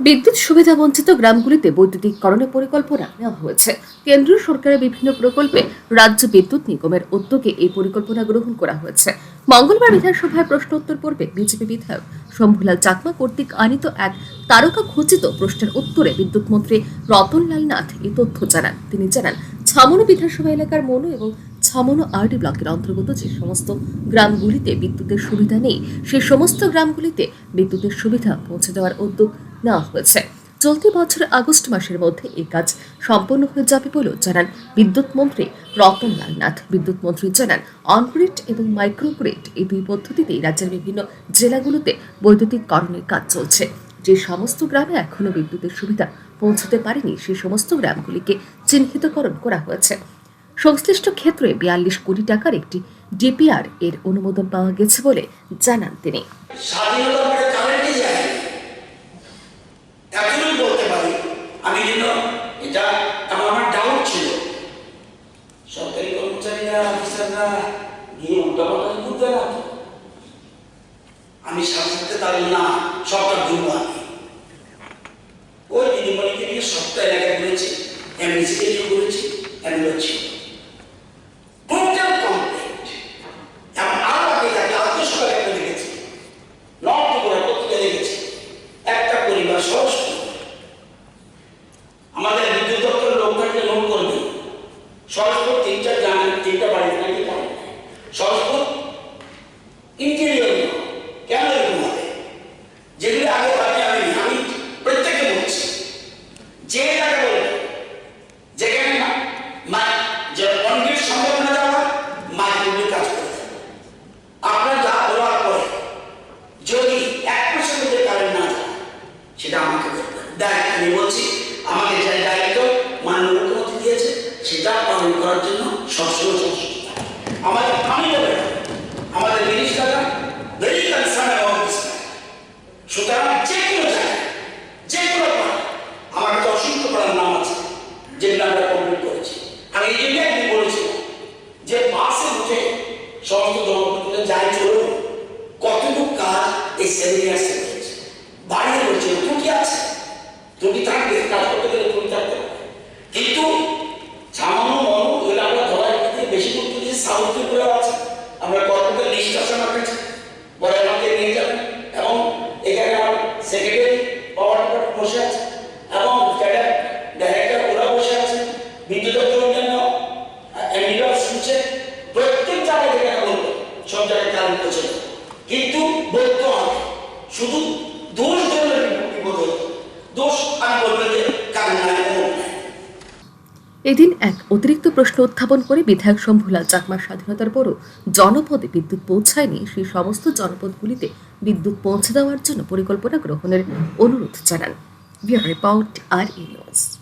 বিদ্যুৎ সুবিধা বঞ্চিত গ্রামগুলিতে বৈদ্যুতিককরণের পরিকল্পনা নেওয়া হয়েছে। কেন্দ্রীয় সরকারের বিভিন্ন প্রকল্পে রাজ্য বিদ্যুৎ নিগমের উদ্যোগে এই পরিকল্পনা গ্রহণ করা হয়েছে। মঙ্গলবার বিধানসভায় প্রশ্ন উত্তর পর্বে বিজেপি বিধায়ক। শম্ভুলাল চাকমা কর্তৃক আনিত এক তারকা খচিত প্রশ্নের উত্তরে বিদ্যুৎ মন্ত্রী রতনলাল নাথ এই তথ্য জানান। তিনি জানান, ছামনো বিধানসভা এলাকার মনু এবং ছামনো আরডি ব্লকের অন্তর্গত যে সমস্ত গ্রামগুলিতে বিদ্যুতের সুবিধা নেই সেই সমস্ত গ্রামগুলিতে বিদ্যুতের সুবিধা পৌঁছে দেওয়ার উদ্যোগ নেওয়া হয়েছে। চলতি বছরের আগস্ট মাসের মধ্যে এই কাজ সম্পন্ন হয়ে যাবে বলেও জানান বিদ্যুৎ মন্ত্রী রতনলাল নাথ বিদ্যুৎ মন্ত্রী জানান, অনগ্রিড এবং মাইক্রোগ্রিড এই দুই পদ্ধতিতেই রাজ্যের বিভিন্ন জেলাগুলোতে বৈদ্যুতিককরণের কাজ চলছে। যে সমস্ত গ্রামে এখনও বিদ্যুতের সুবিধা পৌঁছতে পারেনি সেই সমস্ত গ্রামগুলিকে চিহ্নিতকরণ করা হয়েছে। সংশ্লিষ্ট ক্ষেত্রে বিয়াল্লিশ কোটি টাকার একটি ডিপিআর এর অনুমোদন পাওয়া গেছে বলে জানান তিনি স্বাধীনতার পরে কারেন্টে যায় এখনই বলতে পারি আমি যেন এটা আমার ডাউট ছিল। সরকারি কর্মচারীরা অফিসাররা গিয়ে উল্টাপাল্টা বুঝতে না আমি সাথে সাথে না সরকার দুর্ব আমি ওই দিদিমণিকে নিয়ে সপ্তাহ এলাকায় ঘুরেছি এমএসিকে নিয়ে ঘুরেছি এমনি ছিল টোটাল কমপ্লিট এবং আরও আগে তাকে আত্মীয় সকালে একটা দেখেছি নর্থ করে পত্রিকা দেখেছি একটা পরিবার সহজ আমাদের বিদ্যুৎ দপ্তরের লোক থাকলে লোন করবে সরস্বত তিনটা জানেন তিনটা বাড়িতে নাকি পারেন সরস্বত ইন্টেরিয়র কেন এরকম হবে যেগুলো আগে ভাবি আমি আমি প্রত্যেককে বলছি যে এলাকা বলবে যেখানে মা- মা- যে অন্যের সম্ভাবনা দেওয়া মাইক্রোওয়েভ কাজ করে দেয়। আপনার যা বলার পরে যদি এক মাসের মধ্যে কারেন্ট না যায় সেটা আমাকে বলতে হবে। দায়িত্ব আমি বলছি আমাকে যে দায়িত্ব মাননীয় মুখ্যমন্ত্রী দিয়েছে সেটা পালন করার জন্য সবসময় থাকব। আমাদের আমি বলে আমাদের মিনিস্টাররা যে যে কোনো আমার অসংখ্য নাম আছে, যেগুলো আমরা কমপ্লিট করেছি। আমি বলেছিলাম যে বাসে সমস্ত যাই চলুন কতটুকু কাজ এই বলছে ত্রুটি থাকবে? কাজ করতে গেলে ত্রুটি থাকতে পারে কিন্তু ছামানো মনো এগুলো আমরা ধরার ক্ষেত্রে বেশি গুরুত্ব দিয়েছি সাউথ ত্রিপুরা আছে আমরা কর্পোরেটের লিস্ট আছে আমার কাছে পরে আমাকে নিয়ে যাবেন এবং এখানে আমার সেক্রেটারি পাওয়ার ডিপার্টমেন্ট বসে আছে এবং ক্যাডার ডাইরেক্টর ওরা বসে এদিন এক অতিরিক্ত প্রশ্ন উত্থাপন করে বিধায়ক শম্ভুলাল চাকমার স্বাধীনতার পরও জনপদে বিদ্যুৎ পৌঁছায়নি, সেই সমস্ত জনপদগুলিতে বিদ্যুৎ পৌঁছে দেওয়ার জন্য পরিকল্পনা গ্রহণের অনুরোধ জানান। Bureau report, R E news.